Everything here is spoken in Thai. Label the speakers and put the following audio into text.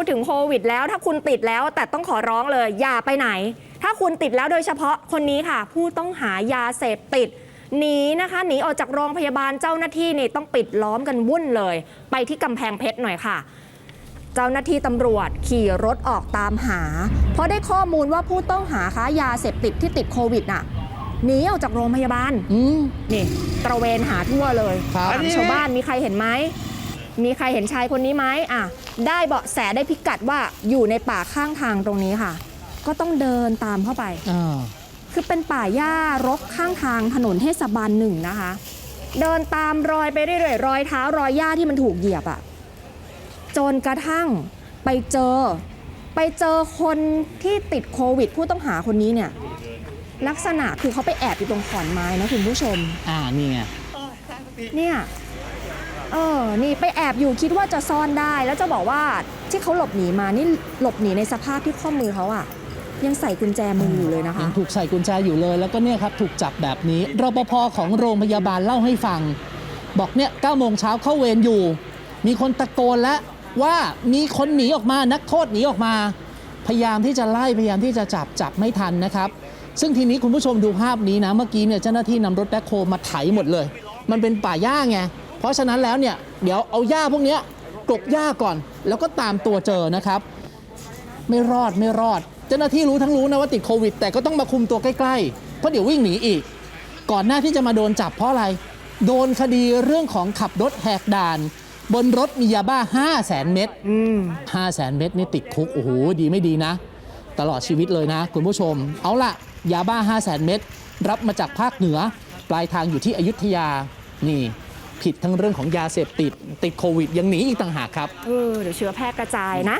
Speaker 1: พูดถึงโควิดแล้ว ถ้าคุณติดแล้วแต่ต้องขอร้องเลย อย่าไปไหน ถ้าคุณติดแล้วโดยเฉพาะคนนี้ค่ะ ผู้ต้องหายาเสพติดหนีนะคะหนีออกจากโรงพยาบาลเจ้าหน้าที่นี่ต้องปิดล้อมกันวุ่นเลย ไปที่กำแพงเพชรหน่อยค่ะ เจ้าหน้าที่ตำรวจขี่รถออกตามหา เพราะได้ข้อมูลว่าผู้ต้องหาค้ายาเสพติดที่ติดโควิดน่ะหนีออกจากโรงพยาบาล
Speaker 2: อืม
Speaker 1: นี่ตระเวนหาทั่วเลย
Speaker 2: ครับ
Speaker 1: ถามชาวบ้านมีใครเห็นไหม มีใครเห็นชายคนนี้ไหมอะ ได้เบาะแสได้พิกัดว่าอยู่ในป่าข้างทางตรงนี้ค่ะ ก็ต้องเดินตามเข้าไป
Speaker 2: อ่า
Speaker 1: คือเป็นป่าหญ้ารกข้างทางถนนเทศบาลหนึ่งนะคะ เดินตามรอยไปเรื่อยๆรอยเท้ารอยหญ้าที่มันถูกเหยียบอะจนกระทั่งไปเจอ ไปเจอคนที่ติดโควิดผู้ต้องหาคนนี้เนี่ย ลักษณะคือเขาไปแอบอยู่ตรงขอนไม้นะคุณผู้ชม
Speaker 2: อ่านี่ไง
Speaker 1: เนี่ย เออ นี่ไปแอบอยู่คิดว่าจะซ่อนได้ แล้วจะบอกว่าที่เขาหลบหนีมานี่หลบหนีในสภาพที่ข้อมือเขาอะยังใส่กุญแจมืออยู่เลยนะคะ
Speaker 2: ยังถูกใส่กุญแจอยู่เลย แล้วก็เนี่ยครับถูกจับแบบนี้รปภของโรงพยาบาลเล่าให้ฟัง บอกเนี่ย9โมงเช้าเข้าเวรอยู่ มีคนตะโกนแล้วว่ามีคนหนีออกมานักโทษหนีออกมา พยายามที่จะไล่พยายามที่จะจับจับไม่ทันนะครับ ซึ่งทีนี้คุณผู้ชมดูภาพนี้นะเมื่อกี้เนี่ยเจ้าหน้าที่นำรถแบ็คโฮมาไถหมดเลย มันเป็นป่าหญ้าไง เพราะฉะนั้นแล้วเนี่ยเดี๋ยวเอาหญ้าพวกเนี้ยกลบหญ้าก่อน แล้วก็ตามตัวเจอนะครับ ไม่รอดไม่รอด เจ้าหน้าที่รู้ทั้งรู้นะว่าติดโควิด แต่ก็ต้องมาคุมตัวใกล้ๆ เพราะเดี๋ยววิ่งหนีอีก ก่อนหน้าที่จะมาโดนจับเพราะอะไร โดนคดีเรื่องของขับรถแหกด่าน บนรถมียาบ้า 5 0 0แสนเม็ด
Speaker 1: อืม
Speaker 2: 5 0 0แสนเม็ดนี่ติดคุกโอ้โหดีไม่ดีนะ ตลอดชีวิตเลยนะ คุณผู้ชม เอาล่ะยาบ้า 5 0 0แสนเม็ดรับมาจากภาคเหนือ ปลายทางอยู่ที่อยุธยานี่ ผิดทั้งเรื่องของยาเสพติด ติดโควิดยังหนีอีกต่างหากครับ
Speaker 1: เออเดี๋ยวเชื้อแพร่กระจายนะ